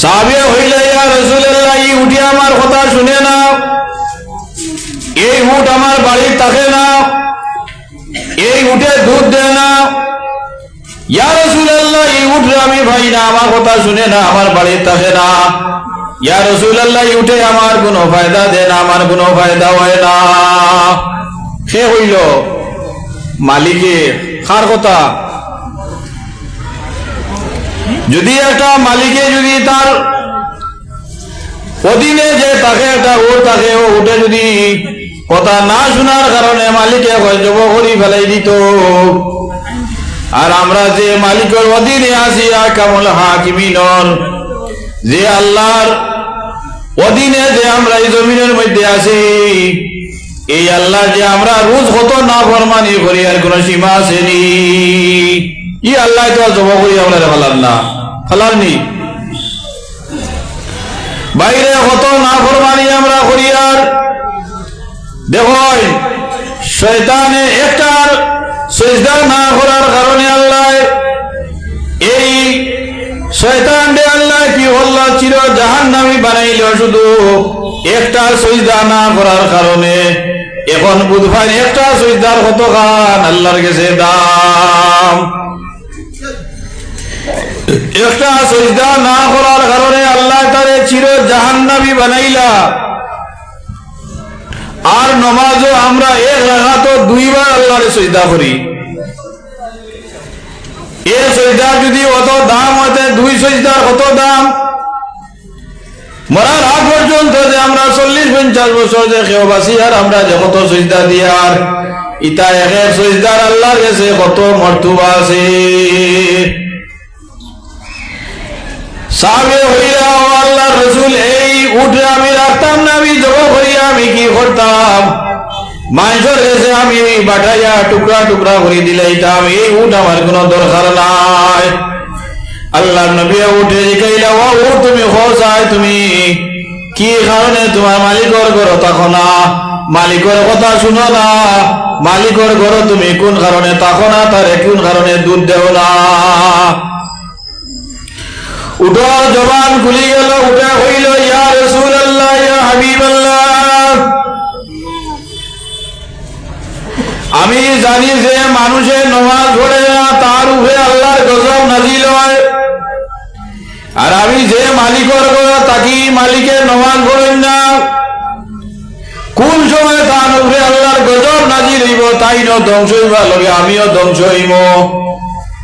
সাহাবে হইলে, ইয়া রসুল্লাহ এই উঠে আমার কথা শুনে না এই উঠ আমার বাড়ির থাকে না এই উঠে দুধ দেয় না ইয়া রসুল্লাহ এই উঠে আমি ভাই, না, আমার কথা শুনে না, আমার বাড়ির থাকে না। ইয়া রসুল্লাহ উঠে আমার কোনো ফায়দা না, আমার কোনো ফায়দা হয় না। সে হইল মালিকে কার কথা। যদি একটা মালিকে যদি তার অধীনে যে তাকে একটা ওর তাকে ও উঠে যদি কথা না শোনার কারণে মালিকে জব করি ফেলাই দিত। আর আমরা যে মালিকের অধীনে আছি, আর কেমন হাকিমিনর যে আল্লাহর অধীনে যে আমরা এই জমিনের মধ্যে আছি, এই আল্লাহ যে আমরা রোজ কত না ফরমানি করি, আর কোন সীমা আসেনি। ই আল্লাহ তো জব করি আমরা ফেলার না। ফেলার নি বাইরে কত না ফরমানি আমরা করি আর দেখুন শয়তানে একটার সজদা না করার কারণে আল্লাহ এই শয়তান দে আল্লাহ কি হল্ল চির জাহান নামি বানাইল শুধু একটা সজদা না করার কারণে। এখন বুধবার একটা সজদার কত খান আল্লাহর কাছে দাম। একটা সজদা না করার কারণে আল্লাহ তারে চির জাহান্নাবি বানাইলা। আর নমাজও আমরা এক রাখাত দুইবার আল্লাহরে সজদা করি। এ সজদার যদি অত দাম হতে, দুই সজদার কত দাম? মরার আগ পর্যন্ত যে আমরা চল্লিশ, পঞ্চাশ বছর যে কেউ বাসি আর আমরা যে কত সজদা দিয়ে আর ইতা এক সজদার আল্লাহর কাছে কত মর্তুবা আছে। আল্লাহ রসুল, এই উঠে আমি রাখতাম না, আমি আমি কি করতাম? কাছে আমি বাটাইয়া এই উঠ কোনো নাই। আল্লাহ উঠে ও তুমি কি তোমার মালিকর ঘর থাকো না? মালিকর কথা শুনো না। মালিকর ঘর তুমি কোন কারণে থাকো না? তারে কোন কারণে দুধ দেও না? উঠো, জবান খুলি গেল, উঠে হইল, ইয়া রসুল আল্লাহ ইয়া হাবিব আমি জানি যে মানুষের নমাজ পড়ে না, তার উপরে আল্লাহর গজব নাজিল হয়। আর আমি যে মালিকর তাকি মালিকের নমাজ পড়েন না। কোন সময় তার উপরে আল্লাহর গজব নাজিল হইব, তাই ন ধ্বংস হইবা লগে আমিও ধ্বংস হইব।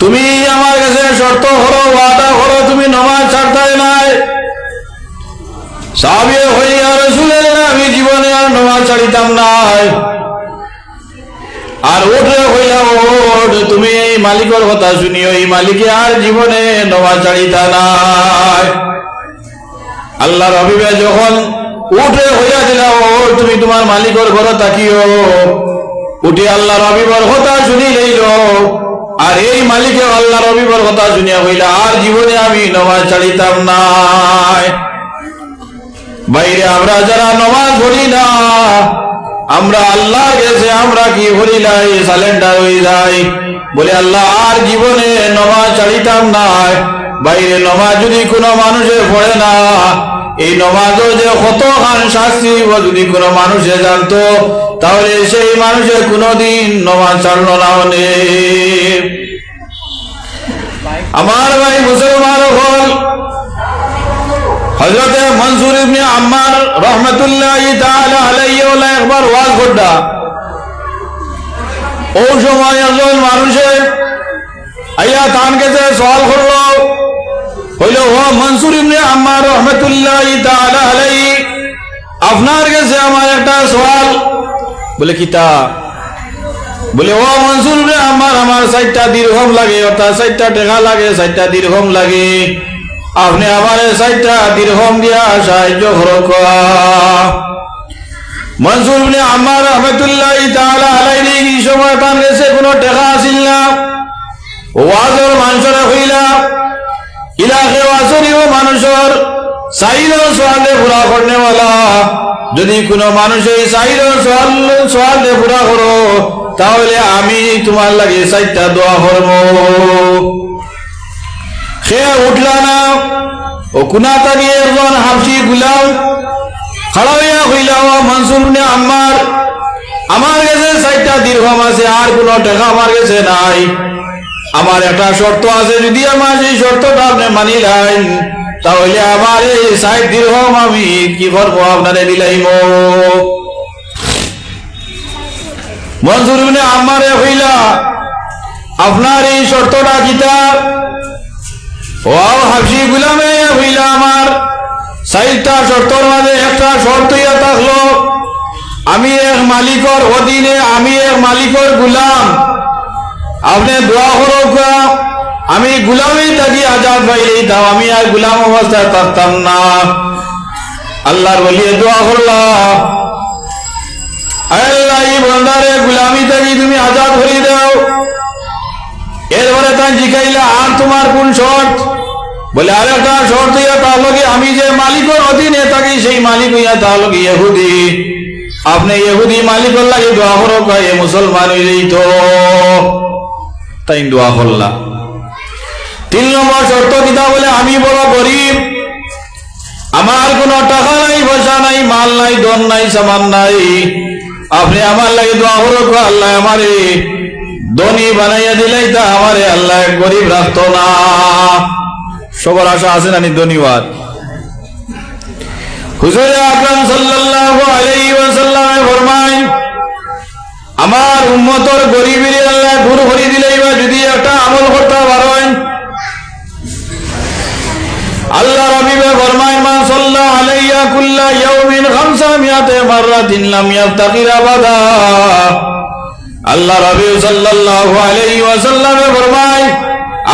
তুমি আমার কাছে শর্ত করো, ওয়াদা করো, তুমি নমাজ ছাড়তে নাই। সাহাবী হইয়া রসুলের আমি জীবনে আর নমাজ ছাড়িতাম নাই আর ওঠে হইলা ওঠ, তুমি এই মালিকের কথা শুনিও, এই মালিকে আর জীবনে নমাজ ছাড়িতা নাই। আল্লাহর অভিবে যখন উঠে হইয়া দিলা, ও তুমি তোমার মালিকের ঘর তাকিও। উঠে আল্লাহর অভিবর কথা শুনি লইল আর এই মালিকে আল্লাহর রবিবার কথা শুনিয়া হইলা আর জীবনে আমি নমাজ ছাড়িতাম নাই বাইরে আমরা যারা নমাজ পড়ি না, আমরা আল্লাহ গেছে আমরা কি হরিলাই সালেন্ডার হয়ে যাই বলে, আল্লাহ, আর জীবনে নমাজ ছাড়িতাম না। বাইরে নমাজ যদি কোনো মানুষে পড়ে না এই নমাজও যে কত খান শাস্তি যদি কোনো মানুষে জানতো, তাহলে সেই মানুষে কোনোদিন নমাজ ছাড়লো না অনেক আমার ভাই মুসলমান হল হজরত মনসুর ইবনে আম্মার রহমতুল্লাহ তাআলা আলাইহি একবার ওয়াজ করডা ও সময় একজন মানুষে আইয়া তান কাছে সওয়াল করল হইল, ও মনসুর ইবনে আম্মার রহমতুল্লাহ তাআলা আলাইহি, আপনার কাছে আমার একটা সওয়াল। বলে কিতা বলে, ও মনসুর ইবনে আম্মার, আমার সাইটটা দীর্ঘম লাগে, অর্থাৎ সাইটটা টাকা লাগে সাইটটা দীর্ঘম লাগে। আপনি আমার সাইটটা দীর্ঘম দিয়া সাহায্য করক মনসুর ইবনে আম্মার রহমতুল্লাহ তাআলা আলাইহি, এই সময় তার কাছে কোনো টাকা আসিল না। ওয়াজর মানুষের হইলা ইলাকে ওয়াজরিও মানুষের চাইল সোয়ালে পুরা করনেওয়ালা যদি কোনো মানুষ এই চাইল সোয়াল সোয়ালে পুরা করো, তাহলে আমি তোমার লাগে চাইটা দোয়া করব। সে উঠলা না ও কুনা তাকি একজন হাফসি গুলাম, খাড়া হইয়া হইলা ও মনসুর নে আমার আমার কাছে চারটা দীর্ঘম আছে আর কোনো টাকা আমার কাছে নাই। আমার একটা শর্ত আছে, যদি আমার সেই শর্তটা আপনি মানিলেন তাহলে আমার এই সাইড দীর্ঘম আমি কি করব আপনারে দিলাইম মনসুর ইবনে আমারে হইলা, আপনার এই শর্তটা কিতা? ও গুলামে হইলা আমার চাইটা শর্তর মাঝে একটা শর্ত ইয়া থাকল, আমি এক মালিকর অধীনে, আমি এক মালিকর গুলাম। আপনি দোয়া করুক আমি গুলামই থাকি আজাদ পাইলেই তাও আমি আর গুলাম অবস্থায় থাকতাম না আল্লাহর বলিয়ে দোয়া করলা আল্লাহ এই বন্দারে গুলামি থাকি তুমি আজাদ হয়ে দাও তাই কোন আমি যে সেই মালিক আপনি মালিকের লাগে করো মুসলমান তো তাই দোয়া করলা। তিন নম্বর শর্ত কিতা বলে, আমি বড় গরিব। আমার কোনো টাকা নাই, পয়সা নাই, মাল নাই, ধন নাই, সামান নাই। আপনি আমার লাগে দোয়া করো আল্লাহ আমারে ধনী বানাইয়া দিলেই তা আমারে আল্লাহ গরিব রাখতো না। সবার আশা আছে না ধন্যবাদ? হুজুর আকরাম সাল্লাল্লাহু আলাইহি ওয়াসাল্লামে ফরমায় আমার উম্মতর গরিবের আল্লাহ দূর করে দিলেই বা যদি একটা আমল করতে পারেন। আল্লাহ রবিবে ফরমায় মা সাল্লা আলাইয়া কুল্লা ইয়াউমিন খামসা মিয়াতে মাররাতিন লাম ইয়াফতাকির আবাদা। আল্লাহ রবি সাল্লাল্লাহু আলাইহি ওয়াসাল্লামে ফরমায়,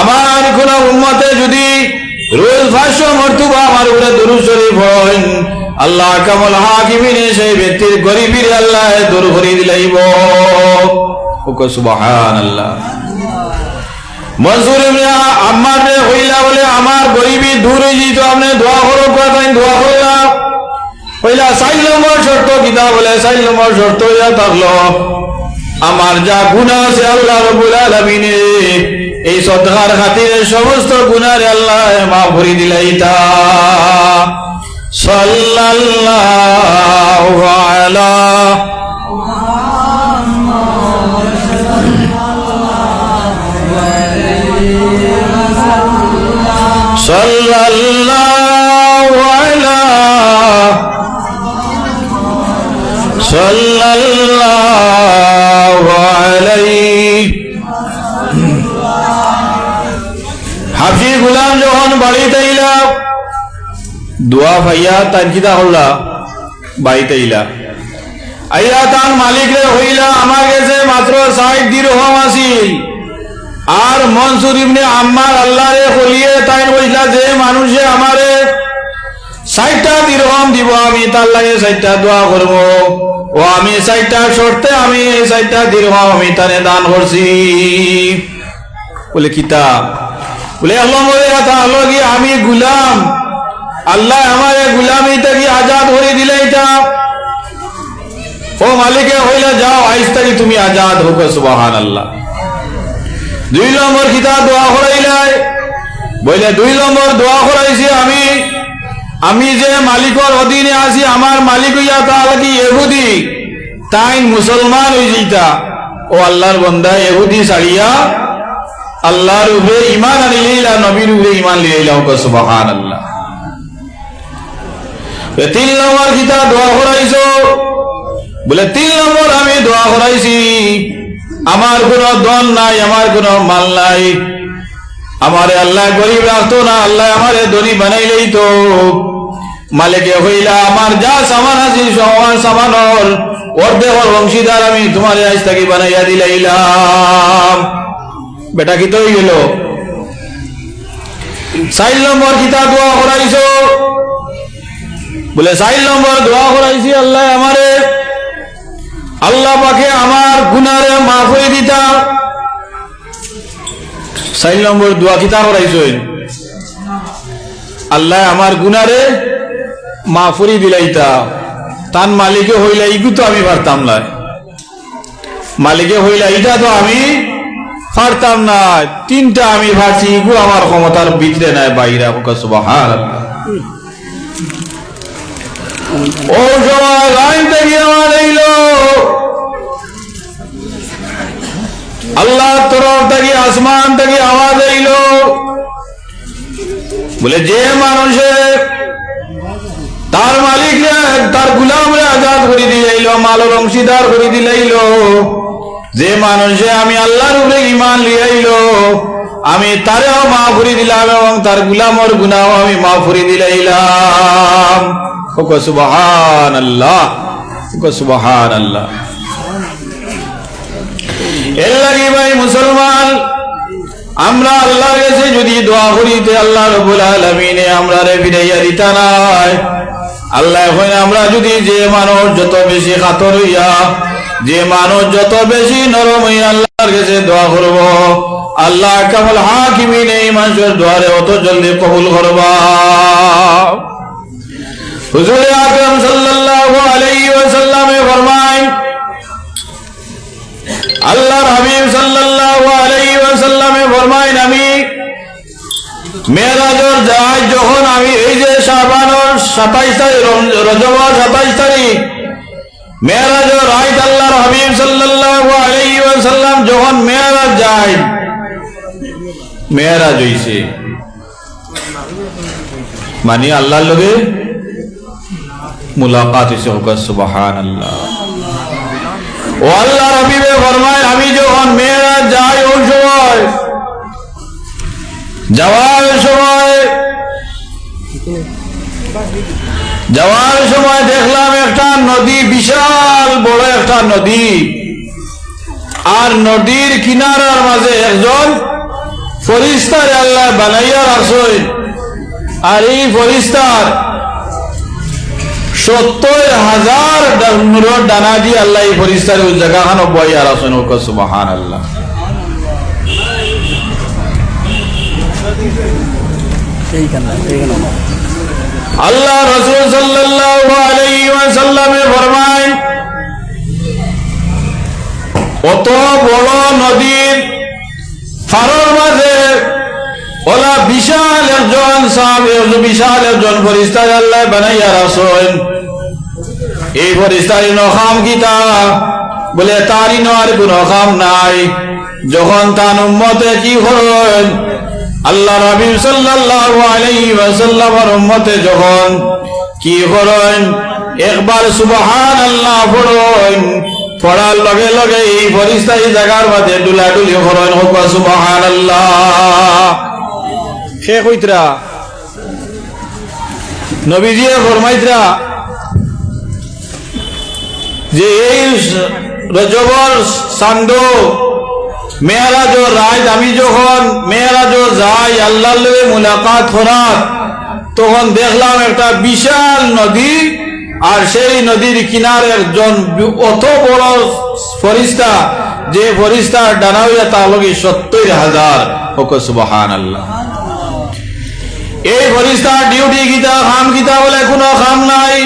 আমার কোন উম্মতে যদি রোজ ভাষ্য মর্তুবা আমার উপরে দুরূদ শরীফ হয়। আল্লাহ কামল হাকিমিনে সেই ব্যক্তির গরিবির আল্লাহ দূর করে দিলাইব। ওকে সুবহানাল্লাহ। মনসুর ইবনে আম্মার রে হইলা বলে আমার গরিবি দূর হয়ে যেত, আপনি দোয়া করো তাই দোয়া করলাম হইলা চার নম্বর শর্ত কিতা বলে চার নম্বর শর্ত ইয়া থাকল। আমার যা গুণা আছে আল্লাহ রবুল আলমিনে, এই সদকার খাতিরে সমস্ত গুণার আল্লাহ মাফ করে দিলাই তা সাল্লাল্লাহু আলা সাল্লাল্লাহু বাড়িতে ইলা দোয়া ভাইয়া তার বাড়িতে আইয়া তার মালিক রে হইলা মাত্র আছিল। আর মনসুর ইবনে আম্মার আল্লাহ রে হলিয়ে তাই যে মানুষে আমারে দিরহম দিব, আমি তার লাগে ষাটটা দোয়া করব। ও আমি ষাটটা শর্তে আমি ষাটটা দিরহম আমি তারে দান করছি। বলে, কিতাব। কি? আমি গুলাম। আল্লাহ আমার গুলামি থেকে আজাদ হয়ে দিলে এটা। ও মালিকে, হইলে যাও আইস থেকে তুমি আজাদ হোক সুবাহান আল্লাহ দুই নম্বর কিতাব দোয়া করাইলাই। বলে দুই নম্বর দোয়া করাইছি আমি। আমি যে মালিকর অধীনে আছি, আমার মালিক হইয়া তাহলে কি? এহুদি তাই মুসলমান হয়ে যেতা ও আল্লাহর বন্দা এহুদি ছাড়িয়া আল্লাহর উপরে ইমান আনিলা নবীর উপরে ইমান লিলাইলা হোক সুবহান আল্লাহ তিন নম্বর কিতাব, দোয়া করাইছো? বলে, তিন নম্বর আমি দোয়া করাইছি। আমার কোনো দন নাই, আমার কোনো মাল নাই। আমারে আল্লাহ গরিব রাখতো না, আল্লাহ আমারে ধনী বানাইলেই তো মালিকে হইলা, আমার যা সামান আছে সমান সামানর। অর্ধেক অংশীদার আমি তোমার আজ থাকি বানাইয়া দিলাইলাম। বেটা কি তো গেল চার নম্বর কিতা দোয়া করাইছো বলে চার নম্বর দোয়া করাইছি আল্লাহ আমারে আল্লাহ পাকে আমার গুনারে মাফ করে দিতা। চার নম্বর দোয়া কিতা করাইছো আল্লাহ আমার গুনারে মাফুরি দিলাইতা তান মালিকে হইলে ইগু তো আমি পারতাম না মালিকে হইলে এটা তো আমি পারতাম না। তিনটা আমি ভাবছি ইগু আমার ক্ষমতার ভিতরে নাই, বাইরা সুবাহার ও সময় লাইন থেকে আমার এইল আল্লাহ তরফ থেকে, আসমান থেকে আওয়াজ এইল বলে, যে মানুষে তার মালিক তার গুলামরে আজাদ করে দিলাইল মালর অংশীদার করে দিলাইল যে মানুষে আমি আল্লাহর উপরে ইমান লিয়াইল আমি তারেও মা ফুরি দিলাম এবং তার গুলামর গুনাও আমি মা ফুরি দিলাইলাম। ওকে সুবহান আল্লাহ ওকে আল্লাহ এর লাগি ভাই মুসলমান, আমরা আল্লাহর কাছে যদি দোয়া করিতে আল্লাহ রবুল আলমিনে আমরা রে ফিরাইয়া দিতা নাই, আল্লাহ এখন আমরা যদি যে মানুষ যত বেশি কাতর হইয়া যে মানুষ যত বেশি নরম আল্লাহর কাছে দোয়া করব, আল্লাহ কেবল হাকিমিন এই মানুষের দোয়ারে অত জলদি কবুল করবা। হুজুর আকরাম সাল্লাল্লাহু আলাইহি ফরমায়, আল্লাহর হাবিব সাল্লাল্লাহু আলাইহি ফরমায়, আমি মেরাজর যায় যখন আমি এই যে শাবানোর সাতাইশ তারিখ রজবর সাতাইশ তারিখ মেরাজর রাইত আল্লাহর হাবিব সাল্লাল্লাহু আলাইহি ওয়াসাল্লাম যখন মেরাজ যায় মেরাজ হইছে। মানে আল্লাহর লগে মুলাকাত হইছে হোক সুবহানাল্লাহ। ও আল্লাহ রবিবে ফরমায়, আমি যখন মেয়েরা যাই ওই সময়, যাওয়ার সময় যাওয়ার সময় দেখলাম একটা নদী, বিশাল বড় একটা নদী। আর নদীর কিনারার মাঝে একজন ফরিস্তার আল্লাহ বানাইয়া রাখছেন আর এই ফরিস্তার সত্তর হাজার নূরের ডানা দিয়ে আল্লাহ এই ফরিস্তার ওই জায়গাখানো বই আর আসেন ও সুবহান আল্লাহ এইখানে এইখানে। আল্লাহ রসুল ওয়াসাল্লামে ফরমায়, অত বড় নদীর ফারর মাঝে ওলা বিশাল একজন বিশাল একজন ফরিস্তার আল্লাহ বানাইয়া রাসুল। এই ফরিস্তার নখাম গীতা বলে, তারই আর কোন নাই। যখন তার উম্মতে কি করেন আল্লাহ নবী সাল্লাল্লাহু আলাইহি ওয়াসাল্লামের উম্মতে যখন কি করেন একবার সুবহান আল্লাহ পড়েন পড়ার লগে লগে এই ফরিস্তা এই জায়গার মাঝে ডুলাডুলি করেন হোক সুবহান আল্লাহ শেখ হইতরা নবীজিয়ে ফরমাইতরা, যে এই রজবর সান্দ মেয়ারাজ রায় আমি যখন মেয়ারাজ যাই আল্লাহর লগে মুলাকাত করার তখন দেখলাম একটা বিশাল নদী, আর সেই নদীর কিনারে একজন অত বড় ফরিস্তা, যে ফরিস্তার ডানা হইয়া তার লগে সত্তর হাজার। সুবহান আল্লাহ এই ফরিস্তার ডিউটি গীতা, খাম গীতা বলে কোনো খাম নাই।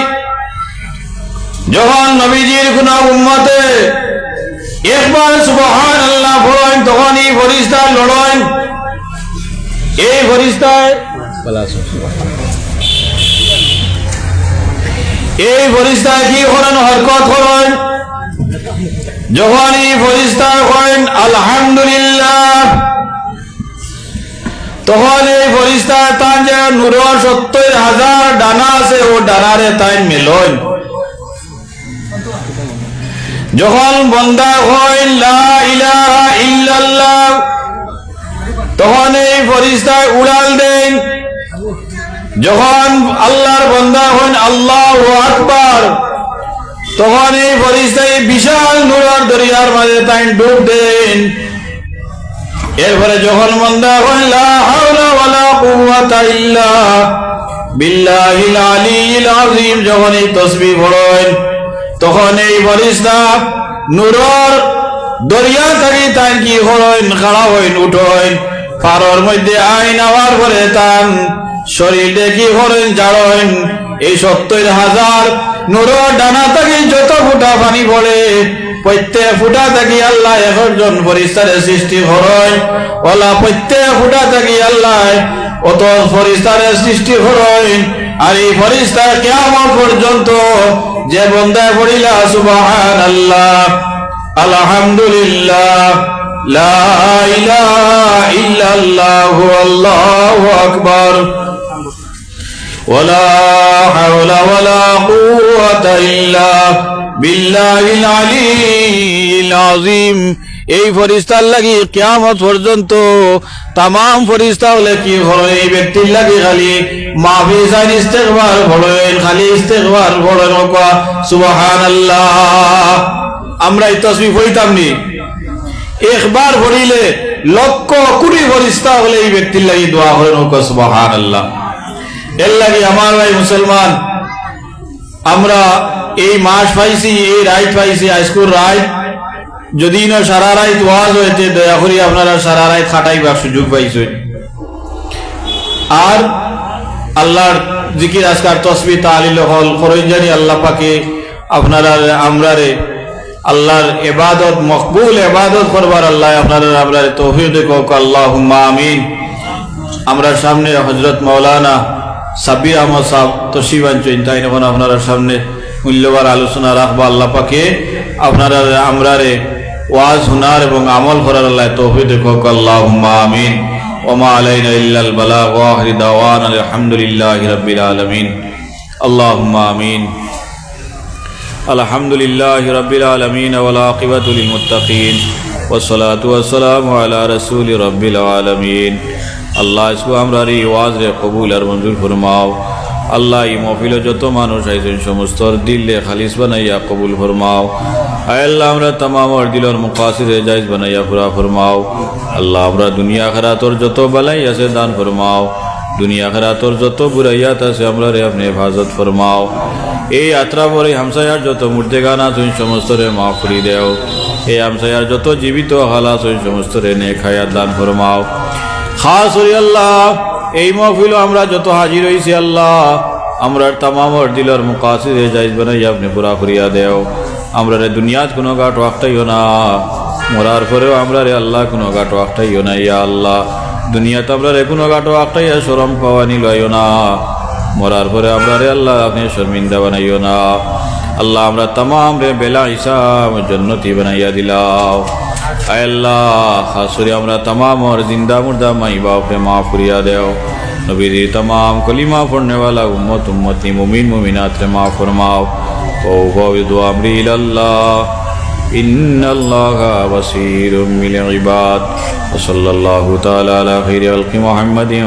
যখন নবীজির কোন উম্মতে একবার সুবহান আল্লাহ পড়েন তখন এই ফরিস্তা লড়েন এই ফরিস্তায় এই ফরিস্তায় কি করেন, হরকত করেন? যখন এই ফরিস্তা করেন, আলহামদুলিল্লাহ। তখন এই ফরিস্তায় তান যে নূর সত্তর হাজার ডানা আছে, ও ডানারে তাই মেলন যখন বন্দা হয় তখন এই ফরিস্তায় উড়াল দেন। যখন আল্লাহর বন্দা হন, আল্লাহ আকবার, তখন এই ফরিস্তায় বিশাল নূরার দরিয়ার মাঝে তাই ডুব দেন। এরপরে যখন মন্দা লা হাওলা ওয়ালা কুওয়াতা ইল্লা বিল্লাহিল যখন এই তসবিহ পড়েন তখন এই ফরিস্তা নূরর দরিয়া থাকি তাই কি হইন খাড়া হইন উঠইন পারর মধ্যে আইন আওয়ার পরে তান, শরীর দেখি হরেন জাড়ইন এই সত্তর হাজার নূরর ডানা থাকি যত ফুটা পানি পড়ে, প্রত্যেক ফুটা থাকি আল্লাহ একজন ফরিস্তারে সৃষ্টি হরয় ওলা প্রত্যেক ফুটা থাকি আল্লাহ অত ফরিস্তারে সৃষ্টি হরয় আর এই ফরিস্তা কেমন পর্যন্ত যে বন্দায় পড়িলা সুবহান আল্লাহ আলহামদুলিল্লাহ লা ইলাহা ইল্লাল্লাহ আল্লাহু আকবার ولا حول ولا قوة إلا بالله العلي العظيم এই ফরিস্তার লাগি কিয়ামত পর্যন্ত তাম ফরিস্তা হলে কি হলো? এই ব্যক্তির লাগি খালি ইস্তেকবার বলেন খালি ইস্তেকবার বলেন সুবহান আল্লাহ আমরা এই নি একবার ভরিলে লক্ষ কোটি ফরিস্তা হলে এই ব্যক্তির লাগি দোয়া হলেন সুবহান আল্লাহ এর লাগে আমার ভাই মুসলমান, আমরা এই মাস পাইছি, এই রাইট পাইছি হাইস্কুল রাইট যদি না সারা রাইত ওয়াজ হইতে, দয়া করি আপনারা সারা রাইত খাটাইবার সুযোগ পাইছে আর আল্লাহর জিকির, আজকার তসবি, তালিল হল করইন জানি আল্লাহ পাকে আপনারা, আমরারে আল্লাহর এবাদত, মকবুল এবাদত করবার আল্লাহ আপনারা আমরা তৌফিক কক আল্লাহ আমিন। আমরা সামনে হজরত মৌলানা সাব্বির আহমদ সাহ তসিবান তাই এখন আপনারা সামনে মূল্যবান আলোচনা রাখবা আল্লাহ পাকে। আপনারা, আমরারে ওয়াজ, হুনার এবং আমল করার আল্লাহ তৌফিক হোক আল্লাহ আমিন। ওমা আলাইনা ইল্লাল বালা ওয়াহরি দাওয়ান আলহামদুলিল্লাহি রাব্বিল আলামিন। আল্লাহুম্মা আমিন। আলহামদুলিল্লাহি রাব্বিল আলামিন। ওয়া লাকিবাতু লিল মুত্তাকিন। ওয়া সালাতু ওয়া সালামু আলা রাসূলি রাব্বিল আলামিন। আল্লাহ ইসকো আমরার এই ওয়াজ রে কবুল আর মঞ্জুর ফরমাও। আল্লাহ ই মহফিলে যত মানুষ আইছেন, সমস্ত দিলে খালিস বানাইয়া কবুল ফরমাও। আল্লাহ, আমরা তামামর দিলর মুকাসিরে বানাইয়া ফরমাও। আল্লাহ, আমরা খারাতর যত দান খারাতর যত আছে, আমরা রে আপনি হেফাজত ফরমাও। এই যাত্রা পরে হামসায়ার যত মূর্তি গান আছে সমস্ত রে মাফ দেও। এই হামসায়ার যত জীবিত হাল সমস্ত রে নে খায়াত দান ফরমাও। খাস আল্লাহ, এই মহফিল আমরা যত হাজির হয়েছি আল্লাহ আমরা তামামর দিলর মুকাসিদে জাইজ বানাই আপনি পুরা করিয়া দেও। আমরা রে দুনিয়াত কোনো গাট ওয়াক্তাইও না। মরার পরেও আমরা রে আল্লাহ কোনো গাট ওয়াক্তাইও না, ইয়া আল্লাহ। দুনিয়াতে আমরা রে কোনো গাট ওয়াক্তাইয়া সরম পাওয়া নিলাইও না। মরার পরে আমরা রে আল্লাহ আপনি শর্মিন্দা বানাইও না। আল্লাহ আমরা তাম রে বেলা ইসাম জন্নতি বানাইয়া দিলাও। আয় আল্লাহ হাসুরে আমরা তাম ওর জিন্দা মুর্দা মাই বাপরে মা ফুরিয়া দেও। নবীদের তাম কলিমা পড়নেওয়ালা উম্মত উম্মতি মুমিন মুমিনাত রে মা ফরমাও। وفوض أمري إلى الله. إن الله بصير بالعباد. وصلى الله تعالى على خير خلق محمد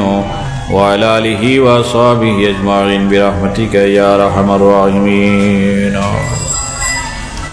وعلى آله وصحبه أجمعين. برحمتك يا أرحم الراحمين.